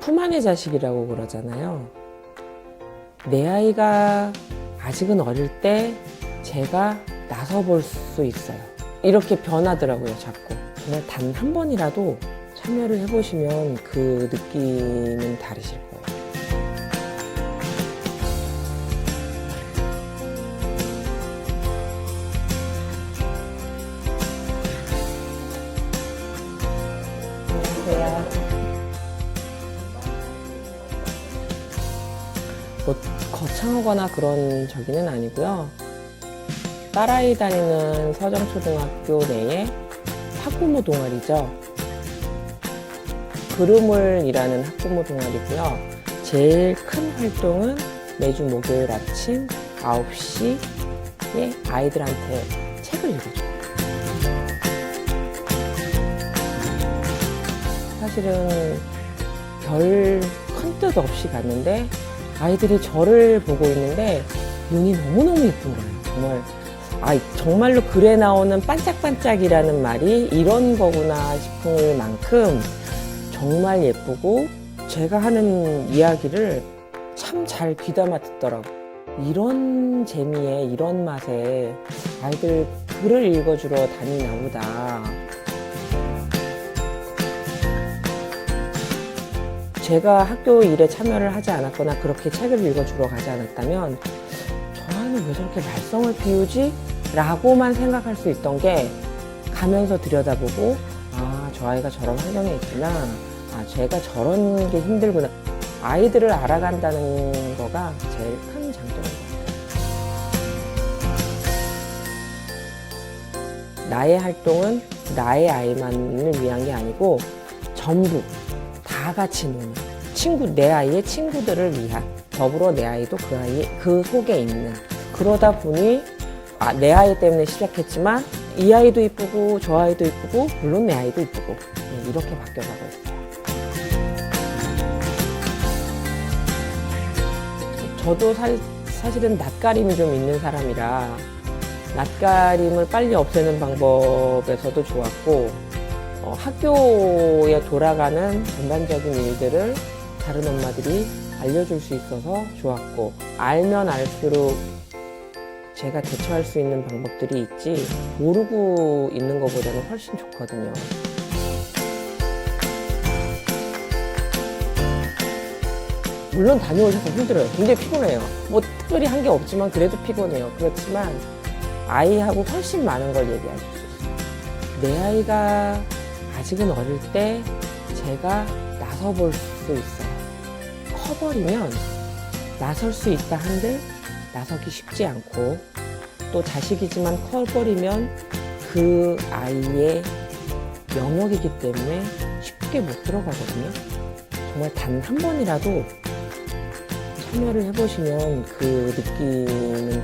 품 안의 자식이라고 그러잖아요. 내 아이가 아직은 어릴 때 제가 나서 볼 수 있어요. 이렇게 변하더라고요, 자꾸. 정말 단 한 번이라도 참여를 해보시면 그 느낌은 다르실 거예요. 안녕하세요. 뭐 거창하거나 그런 저기는 아니고요. 딸아이 다니는 서정초등학교 내에 학부모 동아리죠. 그림을이라는 학부모 동아리고요. 제일 큰 활동은 매주 목요일 아침 9시에 아이들한테 책을 읽어줘요. 사실은 별 큰 뜻 없이 갔는데 아이들이 저를 보고 있는데 눈이 너무너무 예쁜 거예요. 정말 아 정말로 글에 나오는 반짝반짝이라는 말이 이런 거구나 싶을 만큼 정말 예쁘고 제가 하는 이야기를 참 잘 귀담아 듣더라고. 이런 재미에 이런 맛에 아이들 글을 읽어주러 다니나 보다. 제가 학교 일에 참여를 하지 않았거나 그렇게 책을 읽어주러 가지 않았다면 저 아이는 왜 저렇게 말썽을 피우지? 라고만 생각할 수 있던 게 가면서 들여다보고 아, 저 아이가 저런 환경에 있구나. 아, 제가 저런 게 힘들구나. 아이들을 알아간다는 거가 제일 큰 장점인 것 같아요. 나의 활동은 나의 아이만을 위한 게 아니고 전부 다 같이 노는 친구 내 아이의 친구들을 위한 더불어 내 아이도 그 아이 그 속에 있는 그러다 보니 아, 내 아이 때문에 시작했지만 이 아이도 이쁘고 저 아이도 이쁘고 물론 내 아이도 이쁘고 네, 이렇게 바뀌어가고 있어요. 저도 사, 사실은 낯가림이 좀 있는 사람이라 낯가림을 빨리 없애는 방법에서도 좋았고 어, 학교에 돌아가는 전반적인 일들을 다른 엄마들이 알려줄 수 있어서 좋았고 알면 알수록 제가 대처할 수 있는 방법들이 있지 모르고 있는 것보다는 훨씬 좋거든요. 물론 다녀오셔서 힘들어요. 굉장히 피곤해요. 뭐 특별히 한 게 없지만 그래도 피곤해요. 그렇지만 아이하고 훨씬 많은 걸 얘기할 수 있어요. 내 아이가 아직은 어릴 때 제가 나서 볼 수 있어요. 커버리면 나설 수 있다 한들 나서기 쉽지 않고 또 자식이지만 커버리면 그 아이의 영역이기 때문에 쉽게 못 들어가거든요. 정말 단 한 번이라도 참여를 해보시면 그 느낌은